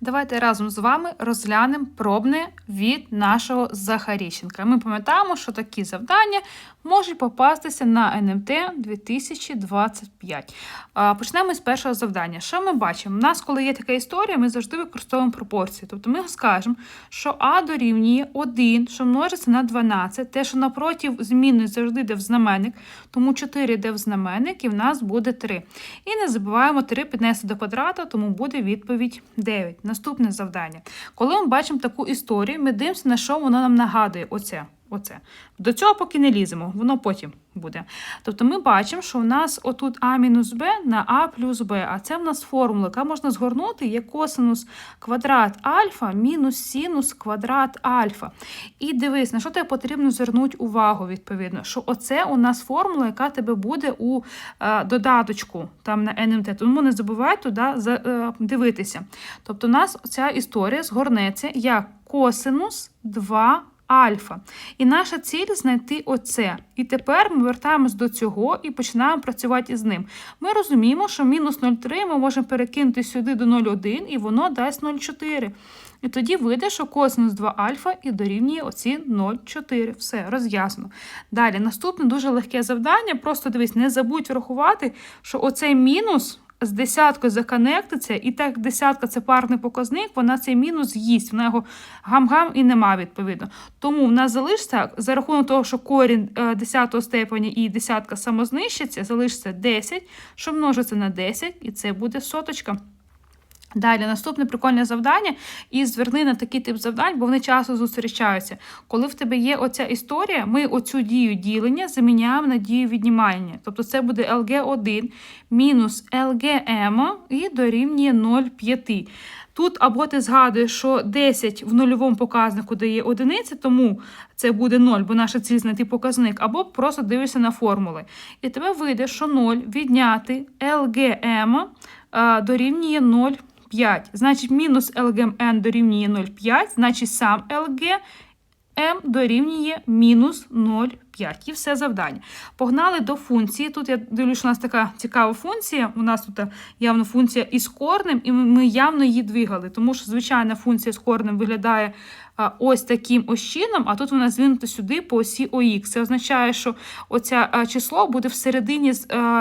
Давайте разом з вами розглянемо пробне від нашого Захаріщенка. Ми пам'ятаємо, що такі завдання можуть попастися на НМТ 2025. Почнемо з першого завдання. Що ми бачимо? У нас, коли є така історія, ми завжди використовуємо пропорції. Тобто ми скажемо, що А дорівнює 1, що множиться на 12, те, що напротив зміни завжди йде в знаменник, тому 4 йде в знаменник, і в нас буде 3. І не забуваємо 3 піднести до квадрата, тому буде відповідь 9. Наступне завдання. Коли ми бачимо таку історію, ми дивимося, на що воно нам нагадує. Оце. Оце. До цього поки не ліземо, воно потім буде. Тобто ми бачимо, що у нас отут А мінус Б на А плюс Б, а це в нас формула, яка можна згорнути є косинус квадрат альфа мінус синус квадрат альфа. І дивись, на що тебе потрібно звернути увагу, відповідно, що оце у нас формула, яка тебе буде у е, додаточку там на НМТ. Тому не забувай туди е, дивитися. Тобто, у нас ця історія згорнеться як косинус 2 альфа. І наша ціль знайти оце. І тепер ми вертаємось до цього і починаємо працювати із ним. Ми розуміємо, що мінус 0,3 ми можемо перекинути сюди до 0,1 і воно дасть 0,4. І тоді вийде, що косинус 2 альфа і дорівнює оці 0,4. Все, роз'яснено. Далі, наступне дуже легке завдання. Просто дивись, не забудь врахувати, що оцей мінус з десяткою законектиться, і так десятка це парний показник, вона цей мінус їсть, вона його гам-гам і нема, відповідно. Тому в нас залишиться, за рахунок того, що корінь е, 10 степені і десятка самознищиться, залишиться 10, що множиться на 10, і це буде соточка. Далі, наступне прикольне завдання, і зверни на такий тип завдань, бо вони часто зустрічаються. Коли в тебе є оця історія, ми оцю дію ділення заміняємо на дію віднімання. Тобто це буде LG1 мінус LGM і дорівнює 0,5. Тут або ти згадуєш, що 10 в нульовому показнику дає одиниці, тому це буде 0, бо наша ціль знайти показник, або просто дивишся на формули. І тебе вийде, що 0 відняти LGM е, дорівнює 0,5. 5. Значить, мінус LGMN дорівнює 0,5, значить сам LGM дорівнює мінус 0,5. І все завдання. Погнали до функції. Тут я дивлюсь, що у нас така цікава функція. У нас тут явно функція із корнем, і ми явно її двигали, тому що звичайна функція з корнем виглядає ось таким ось чином, а тут вона звинута сюди по осі ОХ. Це означає, що оце число буде всередині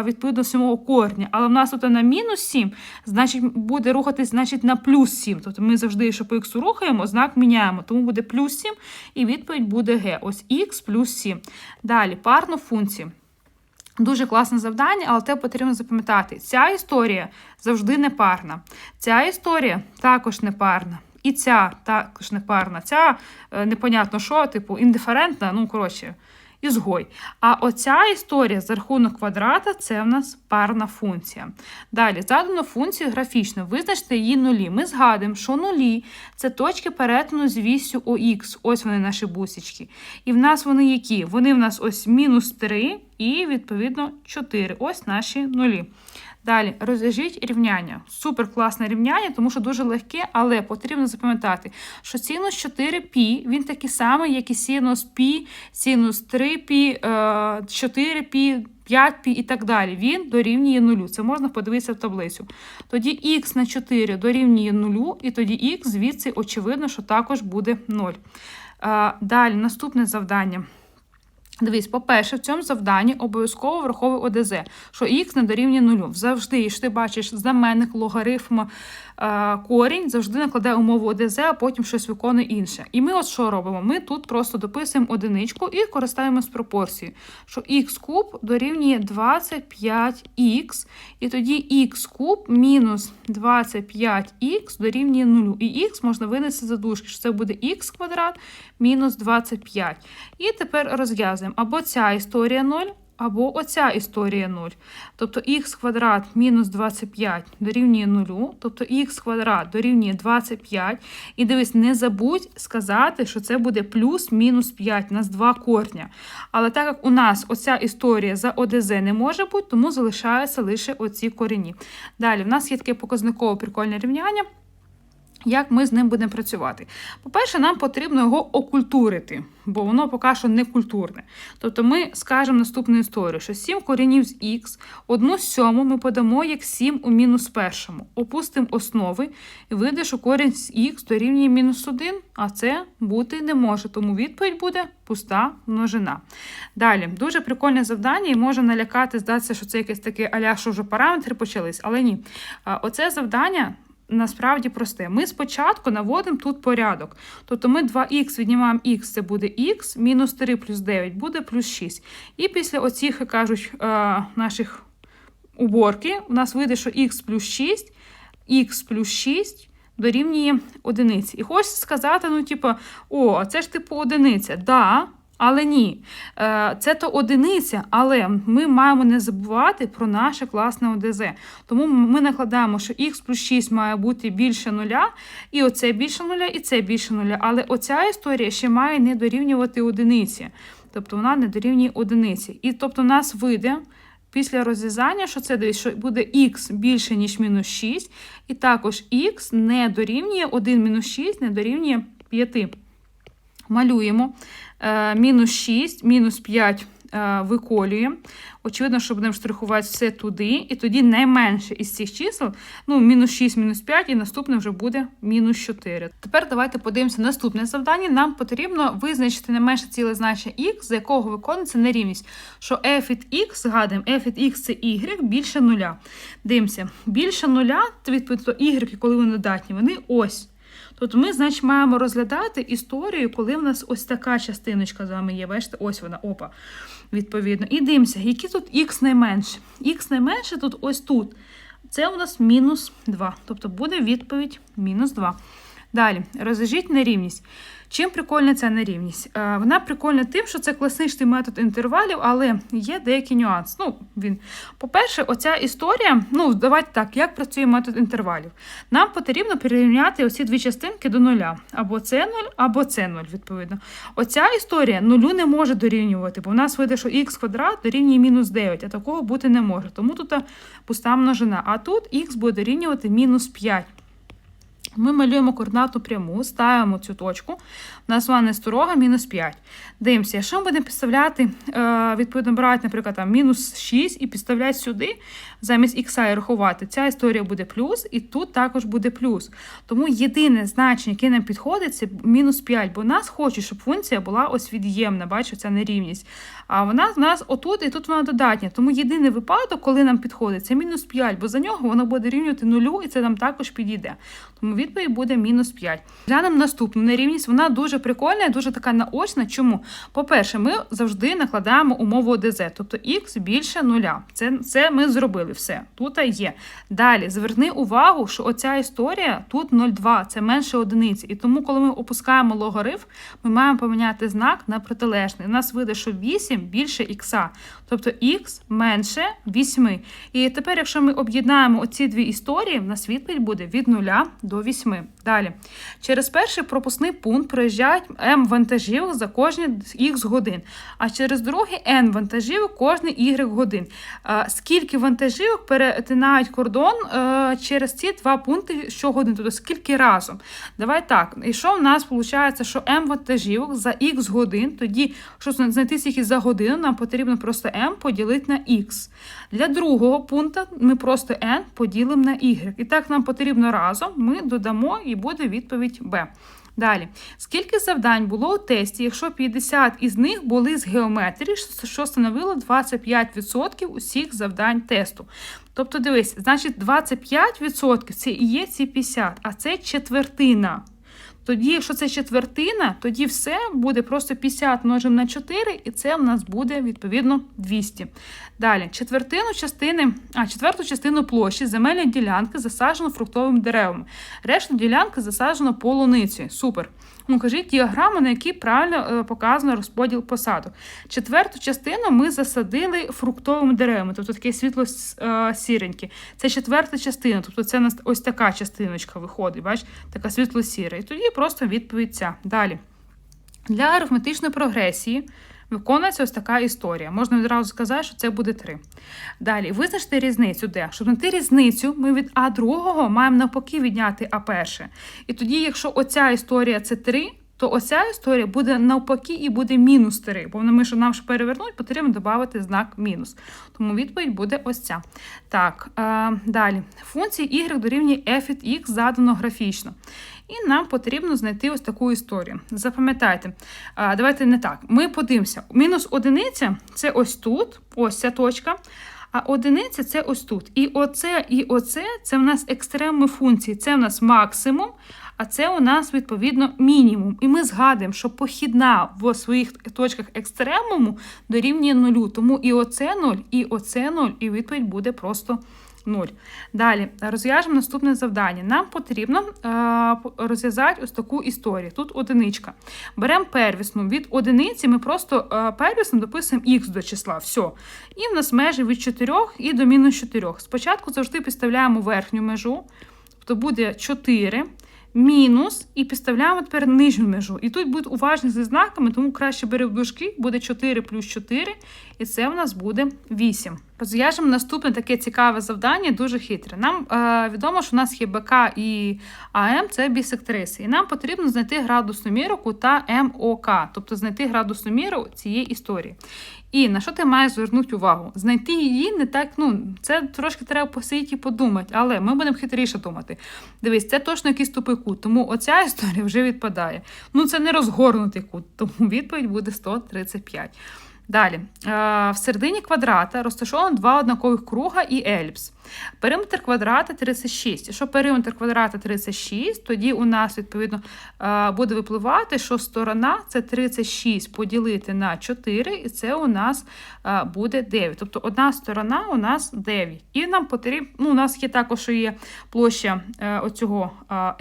відповідно самого корня. Але в нас тут на мінус 7, значить буде рухатись значить, на плюс 7. Тобто ми завжди, що по х рухаємо, знак міняємо. Тому буде плюс 7, і відповідь буде g. Ось х плюс 7. Далі парну функцію. Дуже класне завдання, але те потрібно запам'ятати. Ця історія завжди непарна. Ця історія також непарна. І ця також непарна. Ця е, непонятно що, типу, індиферентна, ну, коротше, ізгой. А оця історія за рахунок квадрата це в нас парна функція. Далі, задано функцію графічно, визначте її нулі. Ми згадуємо, що нулі це точки перетину з вісю ОХ. Ось вони наші бусічки. І в нас вони які? Вони в нас ось мінус 3 і, відповідно, 4. Ось наші нулі. Далі розв'яжіть рівняння. Супер класне рівняння, тому що дуже легке, але потрібно запам'ятати, що синус 4π, він такий самий, як і синус π, синус 3π, 4π, 5π і так далі. Він дорівнює нулю. Це можна подивитися в таблицю. Тоді х на 4 дорівнює нулю, і тоді х звідси, очевидно, що також буде 0. Далі, наступне завдання. Дивись, по-перше, в цьому завданні обов'язково враховуй ОДЗ, що х не дорівнює нулю. Завжди, якщо ти бачиш знаменник, логарифм, е, корінь, завжди накладає умову ОДЗ, а потім щось виконує інше. І ми от що робимо? Ми тут просто дописуємо одиничку і користуємося пропорцією, що х куб дорівнює 25х, і тоді х куб мінус 25х дорівнює нулю. І х можна винести за дужки, що це буде х квадрат мінус 25. І тепер розв'язуємо або ця історія 0, або оця історія 0. Тобто х квадрат мінус 25 дорівнює 0, тобто х квадрат дорівнює 25. І дивись, не забудь сказати, що це буде плюс мінус 5, у нас два корня. Але так як у нас оця історія за ОДЗ не може бути, тому залишаються лише оці корені. Далі, в нас є таке показникове прикольне рівняння. Як ми з ним будемо працювати? По-перше, нам потрібно його окультурити, бо воно поки що не культурне. Тобто ми скажемо наступну історію, що 7 корінів з х, одну сьому ми подамо як 7 у мінус першому. Опустимо основи і вийде, що корінь з х дорівнює мінус 1, а це бути не може. Тому відповідь буде пуста множина. Далі, дуже прикольне завдання, і може налякати, здатися, що це якесь таке аля, що вже параметри почались, але ні. Оце завдання насправді просте. Ми спочатку наводимо тут порядок. Тобто ми 2х віднімаємо х, це буде х, мінус 3 плюс 9 буде плюс 6. І після оцих, як кажуть, е, наших уборки, у нас вийде, що х плюс 6, х плюс 6 дорівнює одиниці. І хочеться сказати, ну, типу, о, це ж типу одиниця. Да, але ні, Е, це то одиниця, але ми маємо не забувати про наше класне ОДЗ. Тому ми накладаємо, що х плюс 6 має бути більше нуля, і оце більше нуля, і це більше нуля. Але оця історія ще має не дорівнювати одиниці. Тобто вона не дорівнює одиниці. І тобто у нас вийде. Після розв'язання, що це що буде х більше, ніж мінус 6, і також х не дорівнює 1 мінус 6, не дорівнює 5. Малюємо. Е, мінус 6, мінус 5 е, виколюємо. Очевидно, що будемо штрихувати все туди. І тоді найменше із цих чисел, ну, мінус 6, мінус 5, і наступне вже буде мінус 4. Тепер давайте подивимося наступне завдання. Нам потрібно визначити не менше ціле значення х, за якого виконується нерівність. Що f від x, згадуємо, f від x це y більше нуля. Дивимося, більше нуля, відповідно, y, коли вони додатні, вони ось. Тобто ми, значить, маємо розглядати історію, коли в нас ось така частиночка з вами є. Бачите, ось вона, опа, відповідно. І дивимося, які тут х найменше. Х найменше тут ось тут. Це у нас мінус 2. Тобто буде відповідь мінус 2. Далі, розв'яжіть нерівність. Чим прикольна ця нерівність? Е, Вона прикольна тим, що це класичний метод інтервалів, але є деякий нюанс. Ну, він, По-перше, оця історія, ну, давайте так, як працює метод інтервалів. Нам потрібно перерівняти оці дві частинки до нуля. Або це 0, або це 0, відповідно. Оця історія нулю не може дорівнювати, бо в нас вийде, що х квадрат дорівнює мінус 9, а такого бути не може. Тому тут пуста множина. А тут х буде дорівнювати мінус 5. Ми малюємо координату пряму, ставимо цю точку. У нас вона сторога мінус 5. Дивимося, якщо ми будемо підставляти, е, відповідно, брати, наприклад, там, мінус 6 і підставляти сюди, замість х і рахувати, ця історія буде плюс, і тут також буде плюс. Тому єдине значення, яке нам підходить, це мінус 5, бо нас хоче, щоб функція була ось від'ємна, бачите, ця нерівність. А вона в нас отут і тут вона додатня. Тому єдиний випадок, коли нам підходить, це мінус 5, бо за нього воно буде рівнювати нулю, і це нам також підійде. Тому відповідь буде мінус 5. Глянемо наступну нерівність. Вона дуже прикольна і дуже така наочна. Чому? По-перше, ми завжди накладаємо умову ОДЗ, тобто х більше нуля. Це це ми зробили все. Тут є. Далі зверни увагу, що оця історія тут 0,2, це менше одиниці. І тому, коли ми опускаємо логарифм, ми маємо поміняти знак на протилежний. У нас вийде, що 8 більше х, тобто х менше 8. І тепер, якщо ми об'єднаємо оці дві історії, в нас відповідь буде від 0 до 8. Далі. Через перший пропускний пункт проїжджають М вантажівок за кожні х годин, а через другий N вантажівок кожні Y годин. Скільки вантажівок перетинають кордон е, через ці два пункти щогодин, тобто скільки разом? Давай так. І що в нас виходить, що М вантажівок за х годин, тоді, щоб знайти скільки за годину, нам потрібно просто m поділити на x. Для другого пункту ми просто n поділимо на y. І так нам потрібно разом, ми додамо і буде відповідь b. Далі, скільки завдань було у тесті, якщо 50 із них були з геометрії, що становило 25% усіх завдань тесту. Тобто, дивись, значить, 25% це і є ці 50, а це четвертина. Тоді, якщо це четвертина, тоді все буде просто 50 множимо на 4, і це в нас буде відповідно 200. Далі, четвертину частини, а четверту частину площі земельної ділянки засаджено фруктовими деревами. Решту ділянки засаджено полуницею. Супер. Ну, кажіть діаграму, на якій правильно е, показано розподіл посадок. Четверту частину ми засадили фруктовими деревами, тобто таке світло е, сіреньке. Це четверта частина, тобто це ось така частиночка виходить, бач, така світло сіра. І тоді просто відповідь ця. Далі. Для арифметичної прогресії виконується ось така історія. Можна відразу сказати, що це буде 3. Далі, визначте різницю, де? Щоб знайти різницю, ми від А другого маємо навпаки відняти А перше. І тоді, якщо оця історія це 3, то оця історія буде навпаки і буде мінус 3. Бо ми, щоб нам ж перевернути, потрібно додати знак мінус. Тому відповідь буде ось ця. Так, е, далі. Функція y дорівнює f від x задано графічно. І нам потрібно знайти ось таку історію. Запам'ятайте, давайте не так. Ми подивимося. Мінус одиниця це ось тут, ось ця точка. А одиниця це ось тут. І оце, і оце це в нас екстремні функції. Це в нас максимум, а це у нас, відповідно, мінімум. І ми згадуємо, що похідна в своїх точках екстремуму дорівнює нулю. Тому і оце 0, і оце 0, і відповідь буде просто 0. Далі розв'яжемо наступне завдання. Нам потрібно е, розв'язати ось таку історію. Тут одиничка. Беремо первісну. Від одиниці ми просто е, первісно дописуємо х до числа. Все. І в нас межі від 4 і до мінус 4. Спочатку завжди підставляємо верхню межу, тобто буде 4 мінус і підставляємо тепер нижню межу. І тут будуть уважні зі знаками, тому краще бери дужки, буде 4 плюс 4, і це в нас буде 8. Розв'яжемо наступне таке цікаве завдання, дуже хитре. Нам е, відомо, що у нас є БК і АМ це бісектриси. І нам потрібно знайти градусну міру кута МОК, тобто знайти градусну міру цієї історії. І на що ти маєш звернути увагу? Знайти її не так, ну, це трошки треба посидіти і подумати, але ми будемо хитріше думати. Дивись, це точно якийсь тупий кут, тому оця історія вже відпадає. Ну, це не розгорнутий кут, тому відповідь буде 135. Далі, в середині квадрата розташовано два однакових круга і ельпс. Периметр квадрата 36. Якщо периметр квадрата 36, тоді у нас, відповідно, е, буде випливати, що сторона це 36 поділити на 4, і це у нас е, буде 9. Тобто одна сторона у нас 9. І нам потрібно, ну, у нас є також що є площа оцього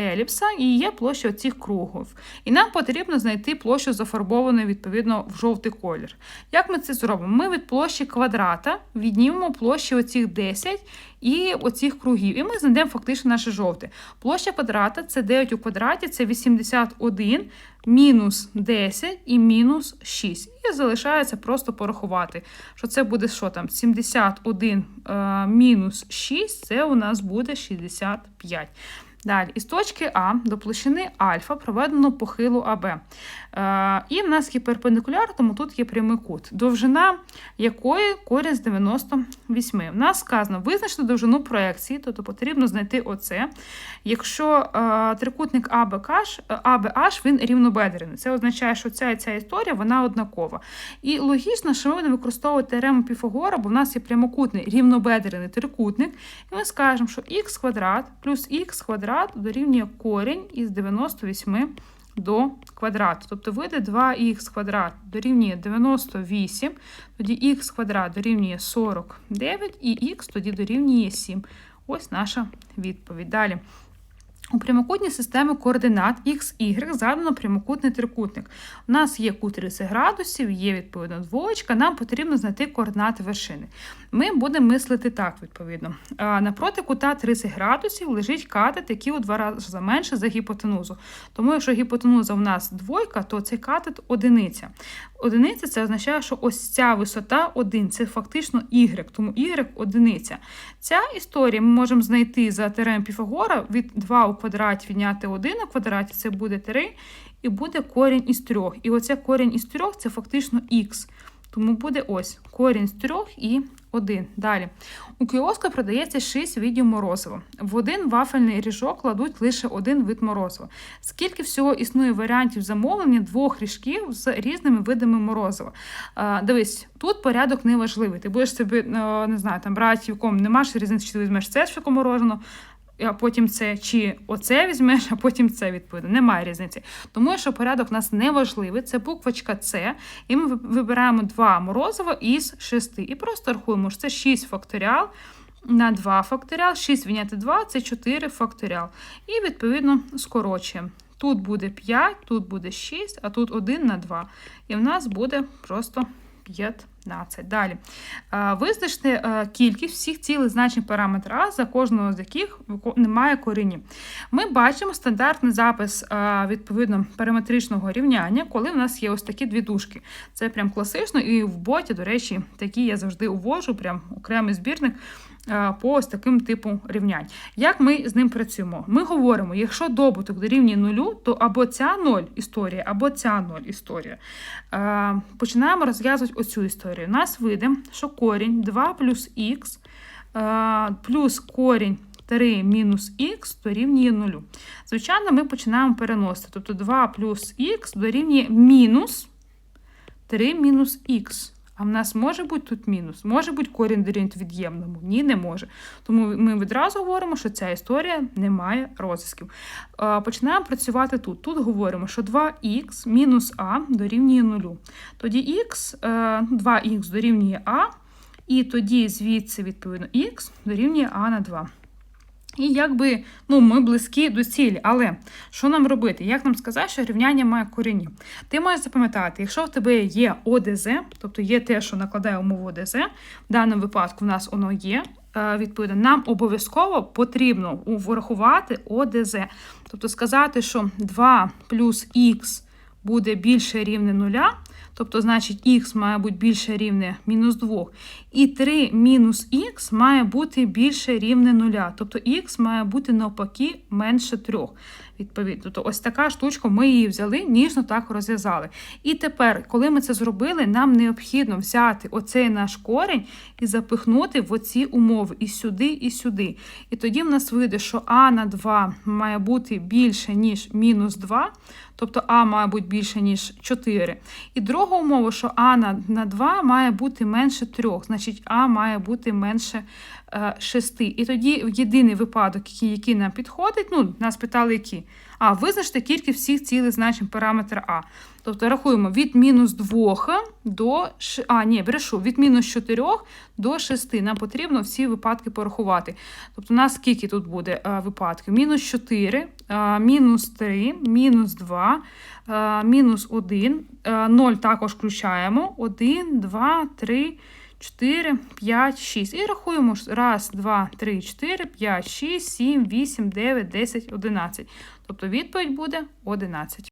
еліпса і є площа оцих кругів. І нам потрібно знайти площу зафарбованої відповідно в жовтий колір. Як ми це зробимо? Ми від площі квадрата віднімемо площі оцих 10 і оцих кругів. І ми знайдемо фактично наше жовте. Площа квадрата це 9 у квадраті, це 81 мінус 10 і мінус 6. І залишається просто порахувати, що це буде що там? 71 е, мінус 6, це у нас буде 65. Далі, із точки А до площини альфа проведено похилу АБ. Е, і в нас є перпендикуляр, тому тут є прямий кут, довжина якої корінь з 98. У нас сказано визначити довжину проекції, тобто потрібно знайти оце. Якщо е, трикутник АБК, АБH він рівнобедрений. Це означає, що ця і ця історія вона однакова. І логічно, що ми будемо використовувати теорему Піфагора, бо в нас є прямокутний рівнобедрений трикутник. І ми скажемо, що х квадрат плюс х квадрат квадрат дорівнює корінь із 98 до квадрату. Тобто вийде 2х квадрат дорівнює 98, тоді х квадрат дорівнює 49 і х тоді дорівнює 7. Ось наша відповідь. Далі. У прямокутній системі координат X, Y задано прямокутний трикутник. У нас є кут 30 градусів, є відповідно двоєчка, нам потрібно знайти координати вершини. Ми будемо мислити так, відповідно. Напроти кута 30 градусів лежить катет, який у два рази менше за гіпотенузу. Тому, якщо гіпотенуза у нас двойка, то цей катет одиниця. Одиниця це означає, що ось ця висота 1, це фактично y, тому y одиниця. Ця історія ми можемо знайти за теорем Піфагора від 2 у квадраті відняти 1 у квадраті, це буде 3, і буде корінь із 3. І оце корінь із 3 це фактично х. Тому буде ось корінь з 3 і 1. Далі. У кіоску продається 6 видів морозива. В один вафельний ріжок кладуть лише один вид морозива. Скільки всього існує варіантів замовлення двох ріжків з різними видами морозива? Дивись, тут порядок не важливий. Ти будеш собі, не знаю, там брати в якому немає різниці, чи ти візьмеш це мороженого, а потім це чи оце візьмеш, а потім це відповідно. Немає різниці. Тому що порядок у нас не важливий. Це буквочка С, і ми вибираємо два морозива із 6. І просто рахуємо, що це 6 факторіал на 2 факторіал, 6 відняти 2 це 4 факторіал. І, відповідно, скорочуємо. Тут буде 5, тут буде 6, а тут 1 на 2. І в нас буде просто 15. Далі. Е, Визначте е, кількість всіх цілих значень параметра за кожного з яких немає коренів. Ми бачимо стандартний запис е, відповідно параметричного рівняння, коли в нас є ось такі дві дужки. Це прям класично, і в боті, до речі, такі я завжди увожу, прям окремий збірник по ось таким типу рівнянь. Як ми з ним працюємо? Ми говоримо, якщо добуток дорівнює нулю, то або ця ноль історія, або ця ноль історія. Е, Починаємо розв'язувати оцю історію. У нас вийде, що корінь 2 плюс х е, плюс корінь 3 мінус х дорівнює 0. Звичайно, ми починаємо переносити. Тобто 2 плюс х дорівнює мінус 3 мінус х. А в нас може бути тут мінус? Може бути корінь дорівнює від'ємному? Ні, не може. Тому ми відразу говоримо, що ця історія не має розв'язків. Е, Починаємо працювати тут. Тут говоримо, що 2х мінус а дорівнює 0. Тоді х, е, 2х дорівнює а, і тоді звідси, відповідно, х дорівнює а на 2. І якби ну, ми близькі до цілі. Але що нам робити? Як нам сказати, що рівняння має коріння? Ти маєш запам'ятати, якщо в тебе є ОДЗ, тобто є те, що накладає умову ОДЗ, в даному випадку в нас воно є. е, Відповідно, нам обов'язково потрібно врахувати ОДЗ. Тобто сказати, що 2 плюс х буде більше рівне нуля, тобто, значить, х має бути більше рівне мінус 2. І 3 мінус х має бути більше рівне нуля. Тобто х має бути навпаки менше 3. Відповідно, тобто ось така штучка, ми її взяли, ніжно так розв'язали. І тепер, коли ми це зробили, нам необхідно взяти оцей наш корінь і запихнути в оці умови і сюди, і сюди. І тоді в нас вийде, що а на 2 має бути більше, ніж мінус 2, тобто а має бути більше, ніж 4. І друга умова, що а на 2 має бути менше 3, значить а має бути менше е, 6. І тоді єдиний випадок, який, нам підходить, ну, нас питали, які. А, визначте кількість всіх цілих значень параметра А. Тобто рахуємо від мінус 2 до а, ні, брешу, від мінус 4 до 6. Нам потрібно всі випадки порахувати. Тобто, у нас скільки тут буде е, випадків? Мінус 4, е, мінус 3, мінус 2, е, мінус 1, е, 0 також включаємо. 1, 2, 3, 4, 5, 6. І рахуємо. ж. Раз, два, три, 4, 5, 6, 7, 8, 9, 10, 11. Тобто відповідь буде 11.